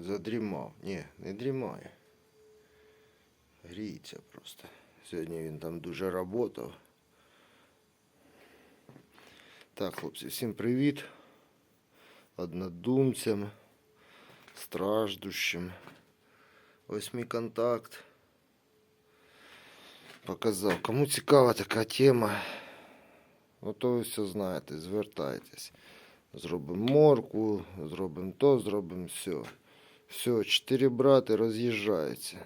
Задрімав. Ні, не дрімає. Гріється просто. Сьогодні він там дуже работав. Так, хлопці, всім привіт. Однодумцям, страждущим. Ось мій контакт. Показав. Кому цікава така тема, ну то ви все знаєте, звертайтесь. Зробимо морку, зробимо то, зробимо все. Все, чотири брати роз'їжджаються.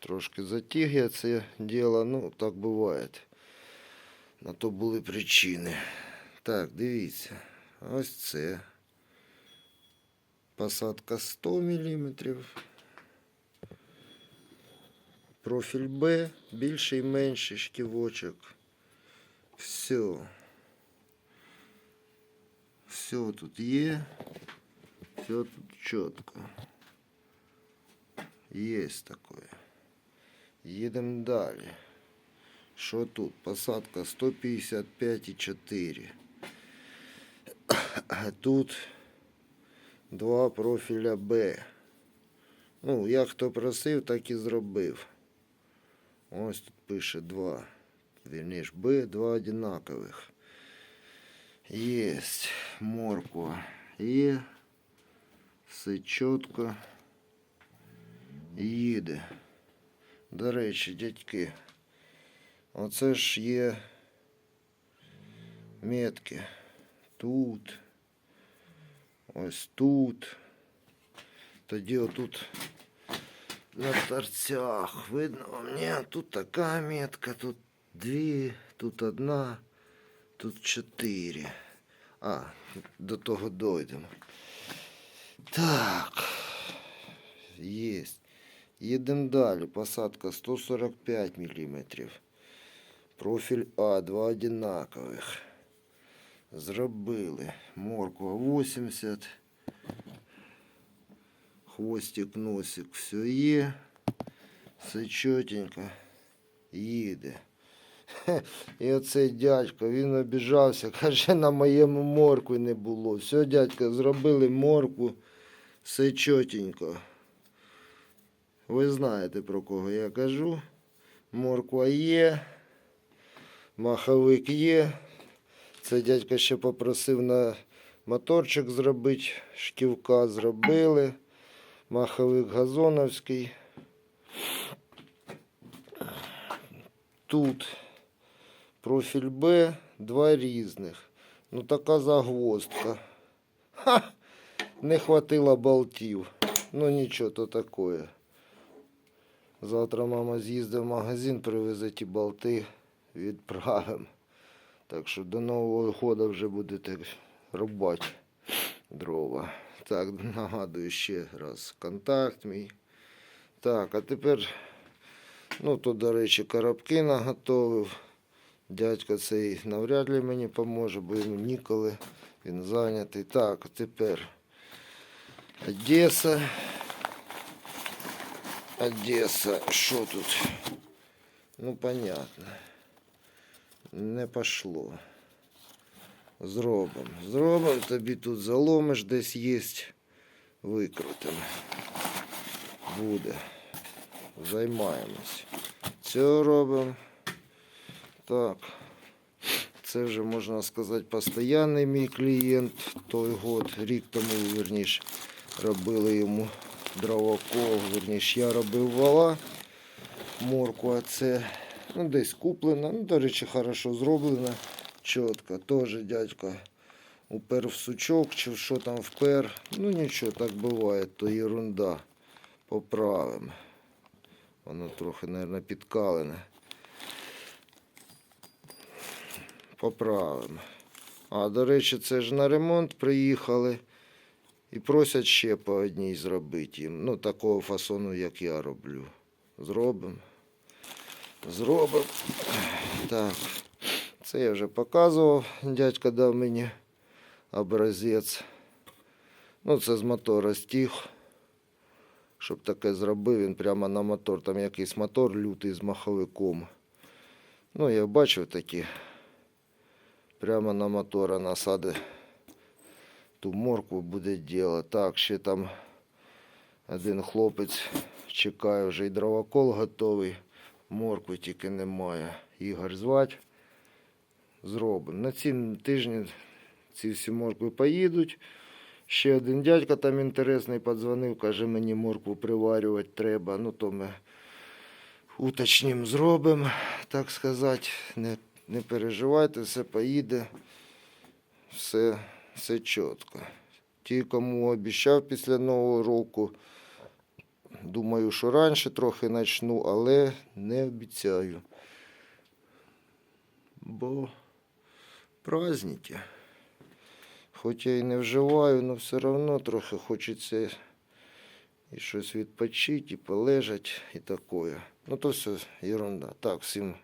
Трошки затяг я це діло, ну так буває. На то були причини. Так, дивіться. Ось це. Посадка 100 мм. Профіль Б, більший менший шківочок. Все. Все тут є. Все тут чітко. Є таке. Їдемо далі. Що тут? Посадка 155,4. А тут два профіля Б. Ну, як хто просив, так і зробив. Ось тут пише два. Вірніш, Б, два одинакових. Єсть морква. Є. Все чітко. Їде. До речі, дядьки. Оце ж є метки. Тут. Ось тут. Тоді отут на торцях. Видно вам? Ні, тут така метка, тут дві, тут одна, тут чотири. А, до того дойдемо. Так. Єсть. Їдемо далі. Посадка 145 мм. Профіль А, два одинакових. Зробили. Морква 80. Хвостик, носик, все є. Все чотенько. Їде. І оцей дядько, він обіжався, каже, на моєму моркви не було. Все, дядько, зробили моркву, все чотенько. Ви знаєте, про кого я кажу. Морква є, маховик є. Це дядько ще попросив на моторчик зробити, шківка зробили. Маховик газоновський. Тут профіль Б, два різних. Ну така загвоздка. Ха! Не хватило болтів. Ну нічого, то таке. Завтра мама з'їздить в магазин, привезе ті болти, відправимо. Так що до Нового року вже будете рубати дрова. Так, нагадую ще раз контакт мій. Так, а тепер, ну то, до речі, коробки наготовив. Дядько цей навряд ли мені поможе, бо йому ніколи. Він зайнятий. Так, тепер Одеса. Одеса, що тут? Ну, понятно. Не пошло. Зробимо. Зробимо, тобі тут заломиш десь є. Викрутимо. Буде. Займаємось. Це робимо. Так. Це вже можна сказати постійний мій клієнт. Той год, рік тому, вірніше, робили йому дровокол. Вірніше, я робив вала. Морку, а це ну, десь куплена. Ну, до речі, хорошо зроблена. Чітко. Теж дядько упер в сучок чи що там впер. Ну нічого, так буває, то ерунда. Поправимо. Воно трохи, мабуть, підкалене. Поправимо. А, до речі, це ж на ремонт приїхали і просять ще по одній зробити їм. Ну, такого фасону, як я роблю. Зробимо. Зробимо. Так. Це я вже показував. Дядько дав мені образець. Ну, це з мотора стіг. Щоб таке зробив, він прямо на мотор. Там якийсь мотор лютий з маховиком. Ну, я бачив такі. Прямо на мотора насади ту моркву буде діло. Так, ще там один хлопець чекає, вже і дровокол готовий. Моркви тільки немає. Ігор звать. Зробимо. На цім тижні ці всі моркви поїдуть. Ще один дядька там інтересний подзвонив, каже, мені моркву приварювати треба. Ну, то ми уточнім зробимо, так сказати. Не, не переживайте, все поїде. Все, все чітко. Ті, кому обіцяв після Нового року, думаю, що раніше трохи почну, але не обіцяю. Бо праздники. Хоч я і не вживаю, але все одно трохи хочеться і щось відпочити, і полежати, і таке. Ну то все ерунда. Так, всім,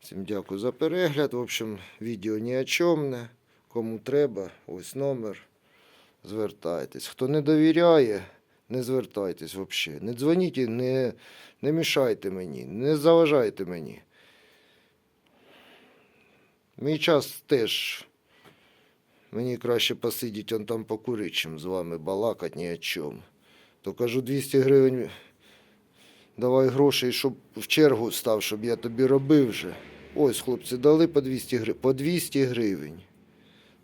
всім дякую за перегляд. В общем, відео ні о чому. Кому треба, ось номер. Звертайтесь. Хто не довіряє, не звертайтесь взагалі. Не дзвоніть і не, не мішайте мені, не заважайте мені. Мій час теж. Мені краще посидіти он там покурити, чим з вами балакати ні о чому. То кажу 200 гривень. Давай грошей, щоб в чергу став, щоб я тобі робив вже. Ось, хлопці, дали по 200 гривень. По 200 гривень.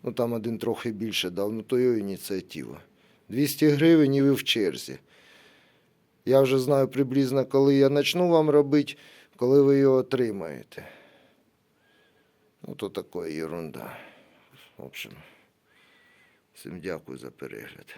Ну там один трохи більше дав, ну то його ініціатива. 200 гривень і ви в черзі. Я вже знаю приблизно, коли я почну вам робити, коли ви його отримаєте. Ну, то така ерунда. В общем, всім дякую за перегляд.